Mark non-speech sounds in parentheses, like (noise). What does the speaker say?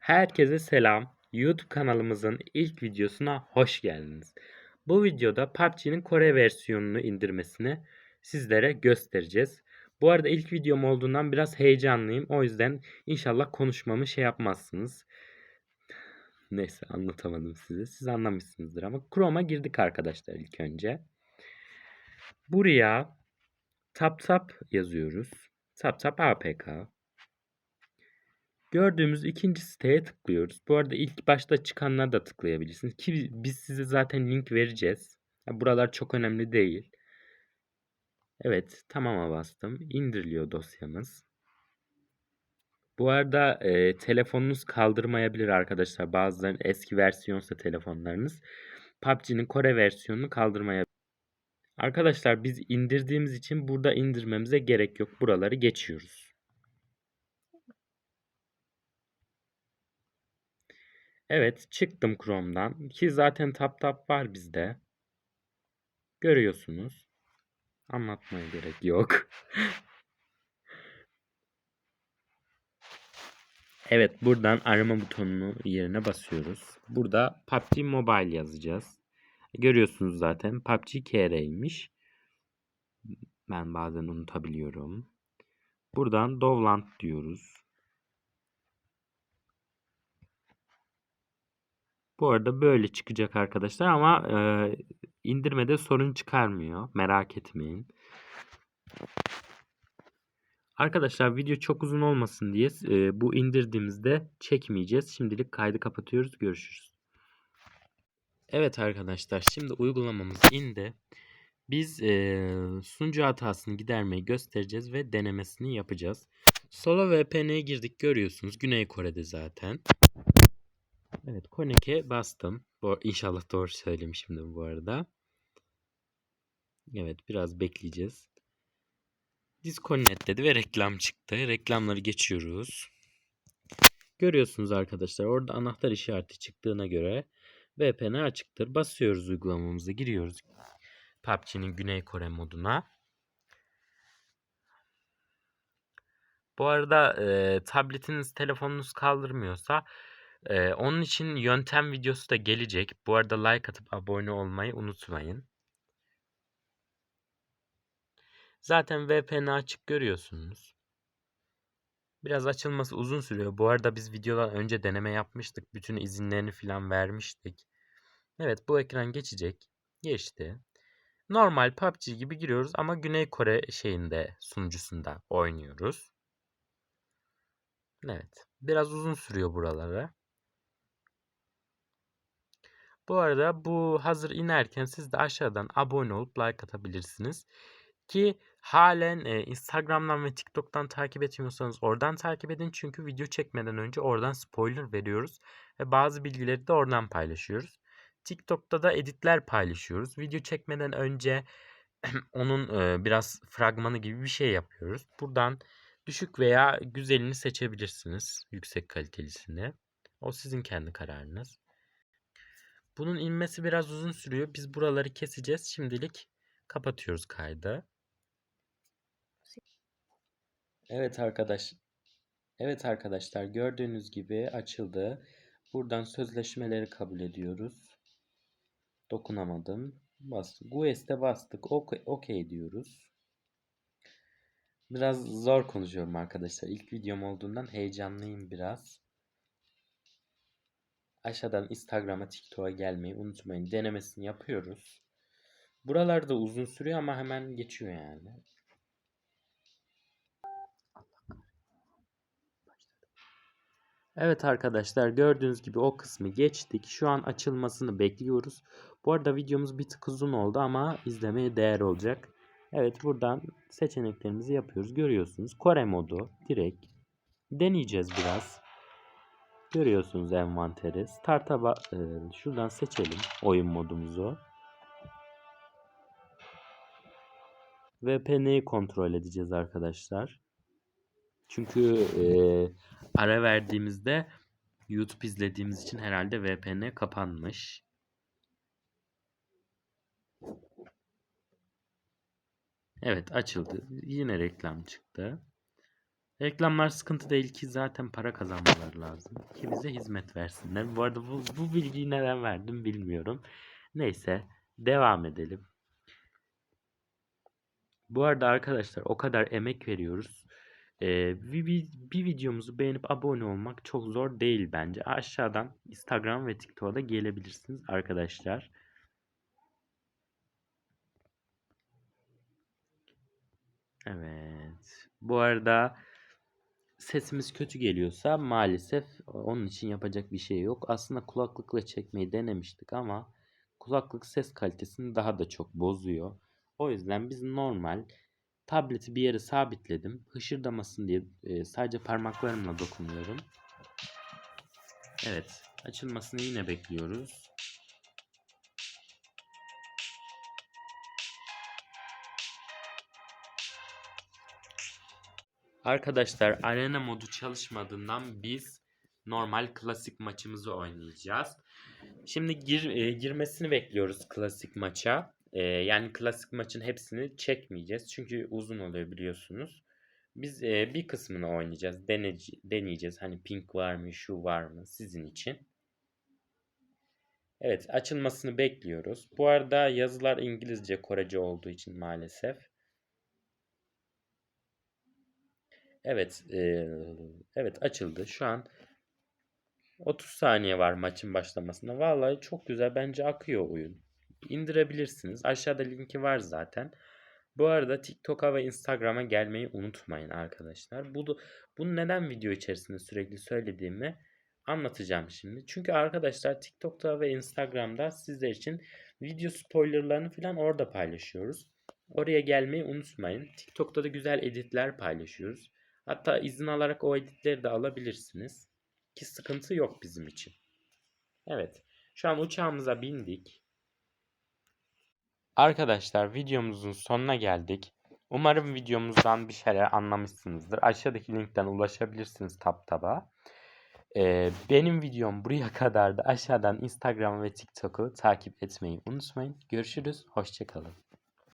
Herkese selam. YouTube kanalımızın ilk videosuna hoş geldiniz. Bu videoda PUBG'nin Kore versiyonunu indirmesini sizlere göstereceğiz. Bu arada ilk videom olduğundan biraz heyecanlıyım. O yüzden inşallah konuşmamı şey yapmazsınız. Neyse anlatamadım size. Siz anlamışsınızdır ama Chrome'a girdik arkadaşlar ilk önce. Buraya tap tap yazıyoruz. Tap tap APK. Gördüğümüz ikinci siteye tıklıyoruz. Bu arada ilk başta çıkanlara da tıklayabilirsiniz. Ki biz size zaten link vereceğiz. Buralar çok önemli değil. Evet tamama bastım. İndiriliyor dosyamız. Bu arada e, telefonunuz kaldırmayabilir arkadaşlar. Bazılarının eski versiyonsa telefonlarınız. PUBG'nin Kore versiyonunu kaldırmayabilir. Arkadaşlar biz indirdiğimiz için burada indirmemize gerek yok. Buraları geçiyoruz. Evet çıktım Chrome'dan ki zaten tap tap var bizde. Görüyorsunuz. Anlatmaya gerek yok. (laughs) evet buradan arama butonunu yerine basıyoruz. Burada PUBG Mobile yazacağız. Görüyorsunuz zaten PUBG KR'ymiş. Ben bazen unutabiliyorum. Buradan Dovland diyoruz. Bu arada böyle çıkacak arkadaşlar ama e, indirmede sorun çıkarmıyor. Merak etmeyin. Arkadaşlar video çok uzun olmasın diye e, bu indirdiğimizde çekmeyeceğiz. Şimdilik kaydı kapatıyoruz. Görüşürüz. Evet arkadaşlar şimdi uygulamamız indi. Biz e, sunucu hatasını gidermeyi göstereceğiz ve denemesini yapacağız. Solo VPN'ye girdik görüyorsunuz. Güney Kore'de zaten. Evet Connect'e bastım. Bu, inşallah doğru söylemişimdir bu arada. Evet biraz bekleyeceğiz. Disconnect dedi ve reklam çıktı. Reklamları geçiyoruz. Görüyorsunuz arkadaşlar orada anahtar işareti çıktığına göre VPN açıktır. Basıyoruz uygulamamıza giriyoruz. PUBG'nin Güney Kore moduna. Bu arada e, tabletiniz, telefonunuz kaldırmıyorsa e, onun için yöntem videosu da gelecek. Bu arada like atıp abone olmayı unutmayın. Zaten VPN açık görüyorsunuz. Biraz açılması uzun sürüyor. Bu arada biz videodan önce deneme yapmıştık. Bütün izinlerini falan vermiştik. Evet bu ekran geçecek. Geçti. Normal PUBG gibi giriyoruz ama Güney Kore şeyinde sunucusunda oynuyoruz. Evet. Biraz uzun sürüyor buraları. Bu arada bu hazır inerken siz de aşağıdan abone olup like atabilirsiniz. Ki halen e, Instagram'dan ve TikTok'tan takip etmiyorsanız oradan takip edin. Çünkü video çekmeden önce oradan spoiler veriyoruz. Ve bazı bilgileri de oradan paylaşıyoruz. TikTok'ta da editler paylaşıyoruz. Video çekmeden önce (clears throat) onun e, biraz fragmanı gibi bir şey yapıyoruz. Buradan düşük veya güzelini seçebilirsiniz. Yüksek kalitelisini. O sizin kendi kararınız. Bunun inmesi biraz uzun sürüyor. Biz buraları keseceğiz. Şimdilik kapatıyoruz kaydı. Evet arkadaş. Evet arkadaşlar gördüğünüz gibi açıldı. Buradan sözleşmeleri kabul ediyoruz. Dokunamadım. Bastık. GUES'te bastık. OK, OK diyoruz. Biraz zor konuşuyorum arkadaşlar. İlk videom olduğundan heyecanlıyım biraz. Aşağıdan Instagram'a, TikTok'a gelmeyi unutmayın. Denemesini yapıyoruz. Buralarda uzun sürüyor ama hemen geçiyor yani. Evet arkadaşlar gördüğünüz gibi o kısmı geçtik. Şu an açılmasını bekliyoruz. Bu arada videomuz bir tık uzun oldu ama izlemeye değer olacak. Evet buradan seçeneklerimizi yapıyoruz. Görüyorsunuz Kore modu direkt. Deneyeceğiz biraz. Görüyorsunuz envanteri. Start'a e, şuradan seçelim oyun modumuzu. VPN'yi kontrol edeceğiz arkadaşlar. Çünkü e, ara verdiğimizde YouTube izlediğimiz için herhalde VPN kapanmış. Evet açıldı. Yine reklam çıktı. Reklamlar sıkıntı değil ki zaten para kazanmaları lazım. Ki bize hizmet versinler. Bu arada bu, bu bilgiyi neden verdim bilmiyorum. Neyse devam edelim. Bu arada arkadaşlar o kadar emek veriyoruz. Ee, bir, bir, bir videomuzu beğenip abone olmak çok zor değil bence. Aşağıdan Instagram ve TikTok'a da gelebilirsiniz arkadaşlar. Evet. Bu arada sesimiz kötü geliyorsa maalesef onun için yapacak bir şey yok. Aslında kulaklıkla çekmeyi denemiştik ama kulaklık ses kalitesini daha da çok bozuyor. O yüzden biz normal tableti bir yere sabitledim. Hışırdamasın diye e, sadece parmaklarımla dokunuyorum. Evet. Açılmasını yine bekliyoruz. Arkadaşlar arena modu çalışmadığından biz normal klasik maçımızı oynayacağız. Şimdi gir, e, girmesini bekliyoruz klasik maça. E, yani klasik maçın hepsini çekmeyeceğiz. Çünkü uzun oluyor biliyorsunuz. Biz e, bir kısmını oynayacağız. Denece, deneyeceğiz. Hani pink var mı, şu var mı sizin için. Evet açılmasını bekliyoruz. Bu arada yazılar İngilizce, Korece olduğu için maalesef. Evet, e, evet açıldı. Şu an 30 saniye var maçın başlamasına. Vallahi çok güzel. Bence akıyor oyun. İndirebilirsiniz. Aşağıda linki var zaten. Bu arada TikTok'a ve Instagram'a gelmeyi unutmayın arkadaşlar. Bu bunu neden video içerisinde sürekli söylediğimi anlatacağım şimdi. Çünkü arkadaşlar TikTok'ta ve Instagram'da sizler için video spoilerlarını falan orada paylaşıyoruz. Oraya gelmeyi unutmayın. TikTok'ta da güzel editler paylaşıyoruz. Hatta izin alarak o editleri de alabilirsiniz. Ki sıkıntı yok bizim için. Evet. Şu an uçağımıza bindik. Arkadaşlar videomuzun sonuna geldik. Umarım videomuzdan bir şeyler anlamışsınızdır. Aşağıdaki linkten ulaşabilirsiniz TapTap'a. Ee, benim videom buraya kadar da aşağıdan Instagram ve TikTok'u takip etmeyi unutmayın. Görüşürüz. Hoşçakalın.